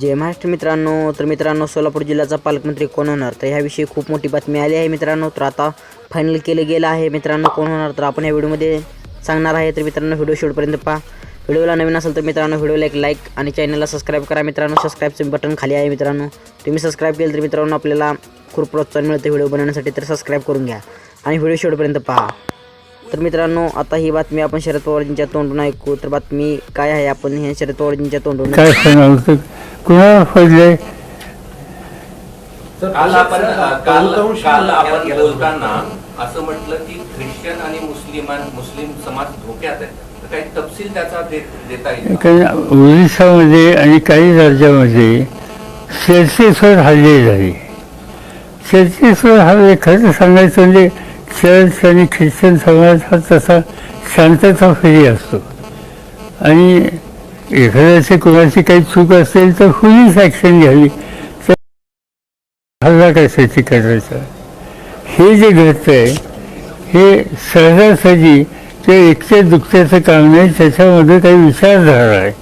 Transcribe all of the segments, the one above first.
जय महाराष्ट्र मित्रांनो. तर मित्रांनो सोलापूर जिल्ह्याचा पालकमंत्री कोण होणार? तर ह्याविषयी खूप मोठी बातमी आली आहे मित्रांनो. तर आता फायनल केलं गेलं आहे. मित्रांनो कोण होणार? तर आपण या व्हिडिओमध्ये सांगणार आहे. तर मित्रांनो व्हिडिओ शेवटपर्यंत पहा. व्हिडिओला नवीन असेल तर मित्रांनो व्हिडिओला एक लाईक आणि चॅनलला सबस्क्राईब करा. मित्रांनो सबस्क्राईबचं बटन खाली आहे मित्रांनो. तुम्ही सबस्क्राईब केलं तर मित्रांनो आपल्याला खूप प्रोत्साहन मिळतं व्हिडिओ बनवण्यासाठी. तर सबस्क्राईब करून घ्या. आणि व्हिडिओ शेवटपर्यंत पहा. तर मित्रांनो आता ही बातमी आपण शरद पवारजींच्या तोंडून ऐकू. तर बातमी काय आहे? आपण हे शरद पवारजींच्या तोंडून कुणाला पडले? काल आपण काल काल आपण बोलताना असं म्हटलं की ख्रिश्चन आणि मुस्लिमान मुस्लिम समाज धोक्यात आहे. तर काही तपशील त्याचा दे- देता येईल का? कारण ओरिसामध्ये आणि काही राज्यामध्ये चर्चेसवर हल्ले झाले. चर्चेसवर हल्ले खरं सांगायचं म्हणजे चर्च आणि ख्रिश्चन समाज हा तसा शांतता फेरी असतो. आणि एखाद्याचे कोणाची काही चूक असेल तर पोलीस ॲक्शन घ्यावी? तर हल्ला कशाची करायचा? हे जे घडतं आहे हे सहजासहजी ते एकट्या दुखत्याचं काम नाही त्याच्यामध्ये काही विचारधारा आहे.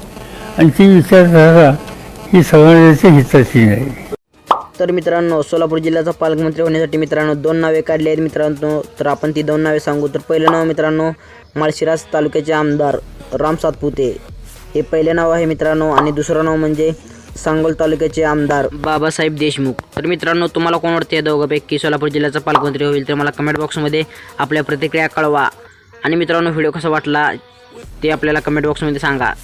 आणि ती विचारधारा ही समाजाच्या हिताची नाही. तर मित्रांनो सोलापूर जिल्ह्याचा पालकमंत्री होण्यासाठी मित्रांनो दोन नावे काढली आहेत. मित्रांनो तर आपण ती दोन नावे सांगू. तर पहिलं नाव मित्रांनो माळशिरास तालुक्याचे आमदार राम सातपुते. हे पहिले नाव आहे मित्रांनो आणि दुसरं नाव म्हणजे सांगोल तालुक्याचे आमदार बाबासाहेब देशमुख. तर मित्रांनो तुम्हाला कोण वाटते या दोघांपैकी सोलापूर जिल्ह्याचा पालकमंत्री होईल तर मला कमेंट बॉक्समध्ये आपल्या प्रतिक्रिया कळवा. आणि मित्रांनो व्हिडिओ कसा वाटला ते आपल्याला कमेंट बॉक्समध्ये सांगा.